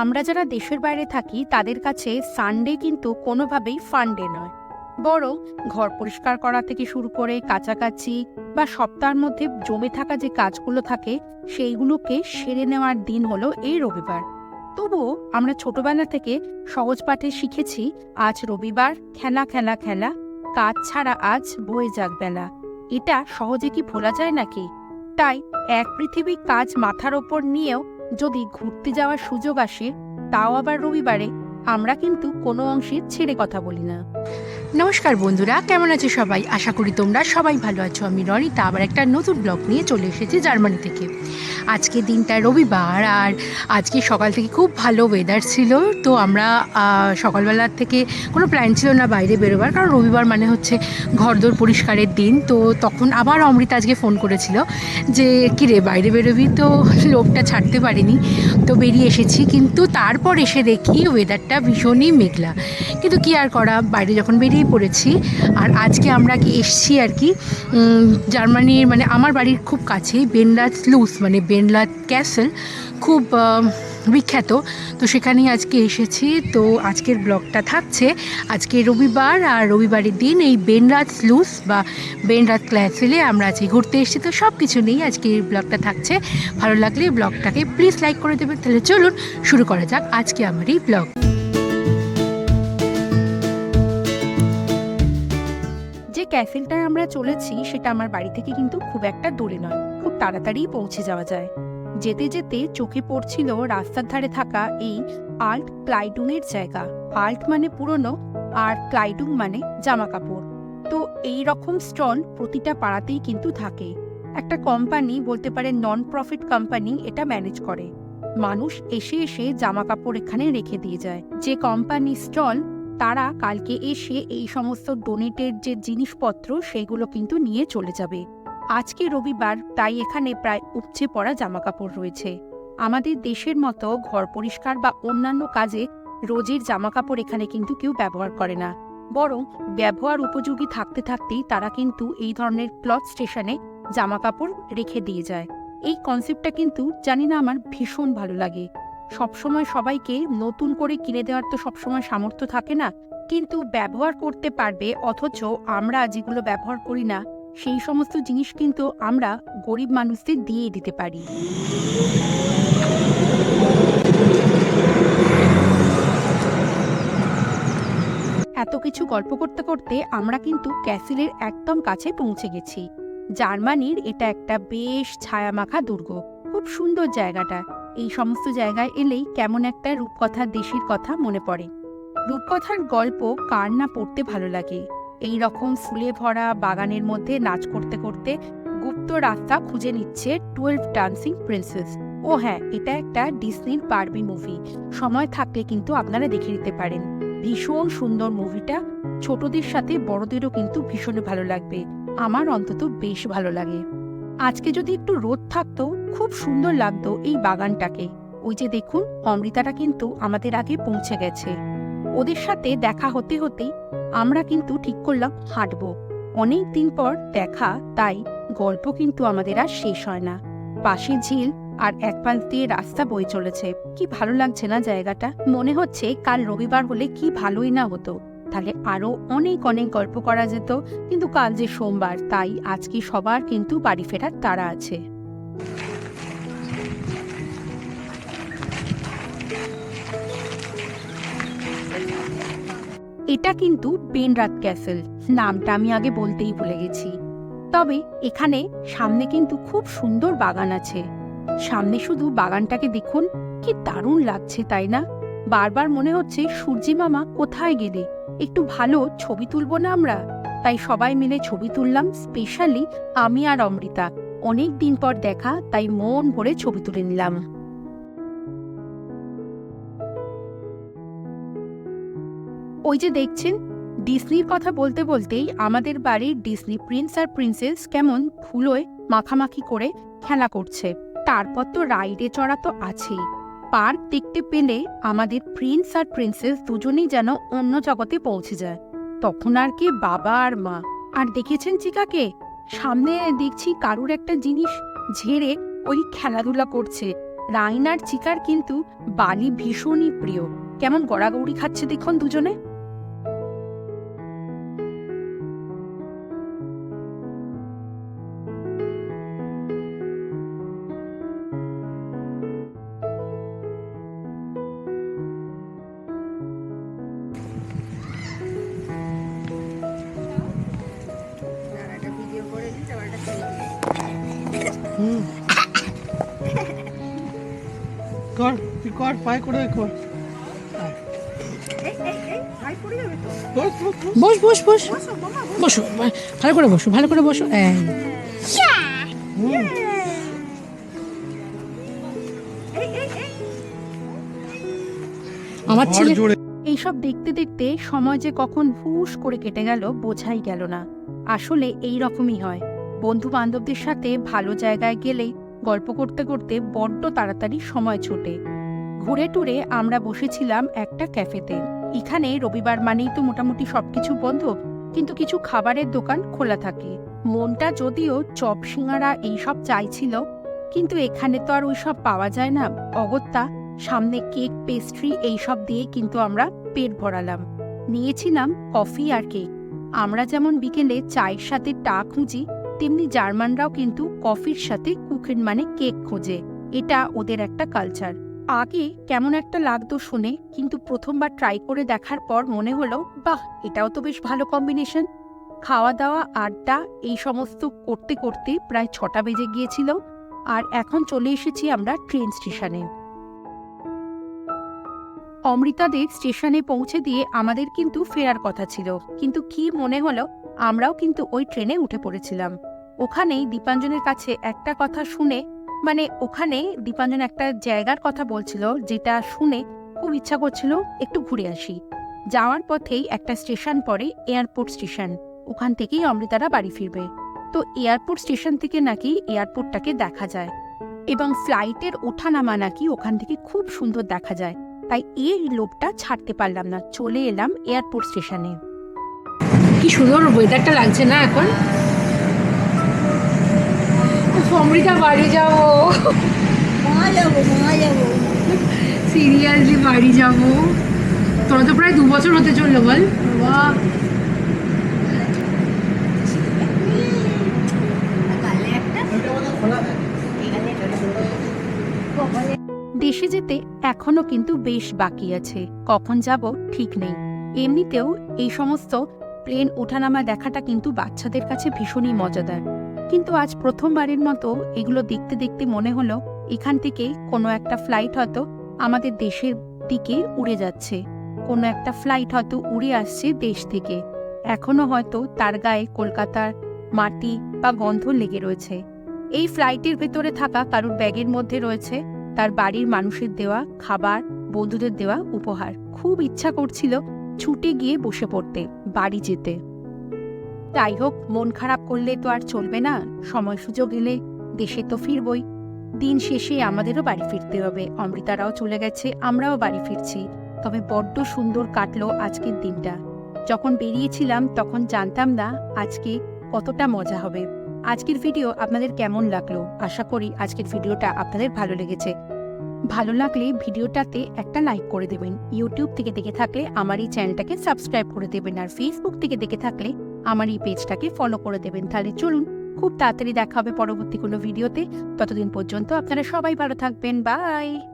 আমরা যারা দেশের বাইরে থাকি, তাদের কাছে সানডে কিন্তু কোনোভাবেই ফান্ডে নয়। বরং ঘর পরিষ্কার করা থেকে শুরু করে কাছাকাছি বা সপ্তাহের মধ্যে জমে থাকা যে কাজগুলো থাকে, সেইগুলোকে সেরে নেওয়ার দিন হলো এই রবিবার। তবুও আমরা ছোটবেলা থেকে সহজ পাঠে শিখেছি, আজ রবিবার, খেলা খেলা খেলা, কাজ ছাড়া আজ বয়ে যাক বেলা এটা সহজে কি ভোলা যায় নাকি? তাই এক পৃথিবী কাজ মাথার ওপর নিয়েও যদি ঘুরতে যাওয়ার সুযোগ আসে, তাও আবার রবিবারে। আমরা কিন্তু কোনো অংশে ছেড়ে কথা বলি না। নমস্কার বন্ধুরা, কেমন আছে সবাই? আশা করি তোমরা সবাই ভালো আছো। আমি রনিতা আবার একটা নতুন ব্লগ নিয়ে চলে এসেছি জার্মানি থেকে। আজকে দিনটা রবিবার, আর আজকে সকাল থেকে খুব ভালো ওয়েদার ছিল। তো আমরা সকালবেলার থেকে কোনো প্ল্যান ছিল না বাইরে বেরোবার, কারণ রবিবার মানে হচ্ছে ঘরদোর পরিষ্কারের দিন। তো তখন আবার অমৃতা আজকে ফোন করেছিল যে, কী রে, বাইরে বেরোবি? তো লোভটা ছাড়তে পারিনি। তো বেরিয়ে এসেছি, কিন্তু তারপর এসে দেখি ওয়েদারটা ভীষণই মেঘলা। কিন্তু কি আর করা, বাইরে যখন বেরিয়ে পড়েছি। আর আজকে আমরা কি এসছি আর কি জার্মানির মানে আমার বাড়ির খুব কাছেই বেনলাত লুস মানে বেনলাত ক্যাসেল, খুব বিখ্যাত। তো সেখানেই আজকে এসেছি। তো আজকের ব্লগটা থাকছে, আজকে রবিবার আর রবিবারের দিন এই বেনরাত লুস বা বেনরাত ক্লাসেলে আমরা আজকে ঘুরতে এসেছি। তো সব কিছু নেই আজকে এই ব্লগটা থাকছে। ভালো লাগলে ব্লগটাকে প্লিজ লাইক করে দেবেন। তাহলে চলুন শুরু করা যাক আজকে আমার এই ব্লগ। ক্যাফেলটায় আমরা চলেছি, সেটা আমার বাড়ি থেকে কিন্তু খুব একটা দূরে নয়। খুব তাড়াতাড়ি পৌঁছে যাওয়া যায়। যেতে যেতে চোখে পড়ছিল রাস্তার ধারে থাকা এই আল্ট ক্লাইডুংয়ের জায়গা। আল্ট মানে পুরনো, আর ক্লাইডুং মানে জামা কাপড় তো এই রকম স্টল প্রতিটা পাড়াতেই কিন্তু থাকে। একটা কোম্পানি, বলতে পারে নন প্রফিট কোম্পানি, এটা ম্যানেজ করে। মানুষ এসে এসে জামা কাপড় এখানে রেখে দিয়ে যায়। যে কোম্পানি স্টল তারা কালকে এসে এই সমস্ত ডোনেটেড যে জিনিসপত্র, সেগুলো কিন্তু নিয়ে চলে যাবে। আজকে রবিবার, তাই এখানে প্রায় উপচে পড়া জামাকাপড় রয়েছে। আমাদের দেশের মতো ঘর পরিষ্কার বা অন্যান্য কাজে রোজের জামাকাপড় এখানে কিন্তু কেউ ব্যবহার করে না। বরং ব্যবহার উপযোগী থাকতে থাকতেই তারা কিন্তু এই ধরনের ক্লথ স্টেশনে জামাকাপড় রেখে দিয়ে যায়। এই কনসেপ্টটা কিন্তু জানি না আমার ভীষণ ভালো লাগে। সবসময় সবাইকে নতুন করে কিনে দেওয়ার তো সবসময় সামর্থ্য থাকে না। কিন্তু ব্যবহার করতে পারবে, অথচ আমরা যেগুলো ব্যবহার করি না, সেই সমস্ত জিনিস কিন্তু আমরা গরিব মানুষদের দিয়ে দিতে পারি। এত কিছু গল্প করতে করতে আমরা কিন্তু ক্যাসেলের একদম কাছে পৌঁছে গেছি। জার্মানির এটা একটা বেশ ছায়ামাখা দুর্গ, খুব সুন্দর জায়গাটা। এই সমস্ত জায়গায় এলেই কেমন একটা রূপকথার দেশের কথা মনে পড়ে। রূপকথার গল্প কার না পড়তে ভালো লাগে? এই রকম ফুলে ভরা বাগানের মধ্যে নাচ করতে করতে গুপ্ত রাস্তা খুঁজে নিচ্ছে টুয়েলভ ডান্সিং প্রিন্সেস। ও হ্যাঁ এটা একটা ডিসনির বারবি মুভি। সময় থাকলে কিন্তু আপনারা দেখে নিতে পারেন। ভীষণ সুন্দর মুভিটা। ছোটদের সাথে বড়দেরও কিন্তু ভীষণ ভালো লাগবে। আমার অন্তত বেশ ভালো লাগে। আজকে যদি একটু রোদ থাকতো, খুব সুন্দর লাগতো এই বাগানটাকে। ওই যে দেখুন, অমৃতাটা কিন্তু আমাদের আগে পৌঁছে গেছে। ওদের সাথে দেখা হতে হতেই আমরা কিন্তু ঠিক করলাম হাঁটবো। অনেক দিন পর দেখা, তাই গল্প কিন্তু আমাদের আর শেষ হয় না। পাশে ঝিল আর এক পাশ দিয়ে রাস্তা বয়ে চলেছে। কি ভালো লাগছে না জায়গাটা? মনে হচ্ছে কাল রবিবার হলে কি ভালোই না হতো। তাহলে আরও অনেক অনেক গল্প করা যেত। কিন্তু কাল যে সোমবার, তাই আজকে সবার কিন্তু বাড়ি ফেরার তারা আছে। এটা কিন্তু বেনরাত ক্যাসেল, নামটা আমি আগে বলতেই ভুলে গেছি। তবে এখানে সামনে কিন্তু খুব সুন্দর বাগান আছে। সামনে শুধু বাগানটাকে দেখুন, কি দারুণ লাগছে, তাই না? বারবার মনে হচ্ছে সূর্যি মামা কোথায় গেলে? একটু ভালো ছবি তুলবো না আমরা? তাই সবাই মিলে ছবি তুললাম স্পেশালি আমি আর অমৃতা। অনেক দিন পর দেখা, তাই মন ভরে ছবি তুলে নিলাম। ওই যে দেখছেন, ডিসনির কথা বলতে বলতেই আমাদের বাড়ির ডিসনি প্রিন্স আর প্রিন্সেস কেমন ধুলোয় মাখামাখি করে খেলা করছে। তারপর তো রাইডে চড়া তো আছেই। পার্ক দেখতে পেলে আমাদের প্রিন্স আর প্রিন্সেস দুজনেই যেন অন্য জগতে পৌঁছে যায়। তখন আর কি, বাবা আর মা। আর দেখেছেন চিকাকে? সামনে দেখছি কারুর একটা জিনিস ঝেড়ে ওই খেলাধুলা করছে। রাইনার চিকার কিন্তু বালি ভীষণই প্রিয়। কেমন গড়াগড়ি খাচ্ছে দেখুন দুজনে। কর পায়ে করে কর। বস, বস, বস। বস বস বস বসো ভালো করে বসো ভালো করে বসো। আমার ছেলে এইসব দেখতে দেখতে সময় যে কখন হুশ করে কেটে গেল বোঝাই গেল না। আসলে এই রকমই হয়। বন্ধু বান্ধবদের সাথে ভালো জায়গায় গেলে গল্প করতে করতে বড্ড তাড়াতাড়ি সময় ছোটে। ঘুরে টুরে আমরা বসেছিলাম একটা ক্যাফেতে। এখানে রবিবার মানেই তো মোটামুটি সবকিছু বন্ধ, কিন্তু কিছু খাবারের দোকান খোলা থাকে। মনটা যদিও চপ, সিঙ্গারা এইসব চাইছিল, কিন্তু এখানে তো আর ওইসব পাওয়া যায় না। অগত্যা, সামনে কেক, পেস্ট্রি এইসব দিয়ে কিন্তু আমরা পেট ভরালাম। নিয়েছিলাম কফি আর কেক। আমরা যেমন বিকেলে চায়ের সাথে টা খুঁজি, তেমনি জার্মানরাও কিন্তু কফির সাথে কুকিন মানে কেক খোঁজে। এটা ওদের একটা কালচার। আগে কেমন একটা লাগতো শুনে, কিন্তু প্রথমবার ট্রাই করে দেখার পর মনে হলো, বাহ, এটাও তো বেশ ভালো কম্বিনেশন খাওয়া দাওয়া, আড্ডা, এই সমস্ত করতে করতে প্রায় ছটা বেজে গিয়েছিল, আর এখন চলে এসেছি আমরা ট্রেন স্টেশনে অমৃতাদের স্টেশনে পৌঁছে দিয়ে আমাদের কিন্তু ফেরার কথা ছিল, কিন্তু কি মনে হলো, আমরাও কিন্তু ওই ট্রেনে উঠে পড়েছিলাম। ওখানেই দীপাঞ্জনের কাছে একটা কথা শুনে মানে ওখানে দীপাঞ্জন একটা জায়গার কথা বলছিল, যেটা শুনে খুব ইচ্ছা করছিল একটু ঘুরে আসি। যাওয়ার পথেই একটা স্টেশন পড়ে, এয়ারপোর্ট স্টেশন। ওখান থেকেই অমৃতারা বাড়ি ফিরবে। তো এয়ারপোর্ট স্টেশন থেকে নাকি এয়ারপোর্টটাকে দেখা যায়। এবং ফ্লাইটের ওঠানামা নাকি ওখান থেকে খুব সুন্দর দেখা যায়। তাই এই লোভটা ছাড়তে পারলাম না, চলে এলাম এয়ারপোর্ট স্টেশনে। কি সুন্দর ওয়েদারটা লাগছে না এখন? অমৃতা বাড়ি যাব। মা যাব মা যাব সিরিয়াসলি বাড়ি যাব। তোরা তো প্রায় দু বছর হতে চলল বল। কপালে দেশে যেতে এখনও কিন্তু বেশ বাকি আছে। কখন যাব ঠিক নেই। এমনিতেও এই সমস্ত প্লেন ওঠানামা দেখাটা কিন্তু বাচ্চাদের কাছে ভীষণই মজাদার। কিন্তু আজ প্রথমবারের মতো এগুলো দেখতে দেখতে মনে হলো এখান থেকে কোনো একটা ফ্লাইট হয়তো আমাদের দেশের দিকে উড়ে যাচ্ছে। কোনো একটা ফ্লাইট হয়তো উড়ে আসছে দেশ থেকে। এখনও হয়তো তার গায়ে কলকাতার মাটি বা গন্ধ লেগে রয়েছে। এই ফ্লাইটের ভেতরে থাকা কারোর ব্যাগের মধ্যে রয়েছে তার বাড়ির মানুষের দেওয়া খাবার, বন্ধুদের দেওয়া উপহার। খুব ইচ্ছা করছিল ছুটে গিয়ে বসে পড়তে, বাড়ি যেতে। যাই হোক, মন খারাপ করলে তো আর চলবে না। সময় সুযোগ এলে দেশে তো ফিরবই। দিন শেষে আমাদেরও বাড়ি ফিরতে হবে। অমৃতারাও চলে গেছে, আমরাও বাড়ি ফিরছি। তবে বড্ড সুন্দর কাটলো আজকের দিনটা। যখন বেরিয়েছিলাম, তখন জানতাম না আজকে কতটা মজা হবে। আজকের ভিডিও আপনাদের কেমন লাগল? আশা করি আজকের ভিডিওটা আপনাদের ভালো লেগেছে। ভালো লাগলে ভিডিওটাতে একটা লাইক করে দেবেন। ইউটিউব থেকে দেখে থাকলে আমার এই চ্যানেলটাকে সাবস্ক্রাইব করে দেবেন। আর ফেসবুক থেকে দেখে থাকলে আমার এই পেজটাকে ফলো করে দেবেন। তাহলে চলুন, খুব তাড়াতাড়ি দেখা হবে পরবর্তী কোনো ভিডিওতে ততদিন পর্যন্ত আপনারা সবাই ভালো থাকবেন। বাই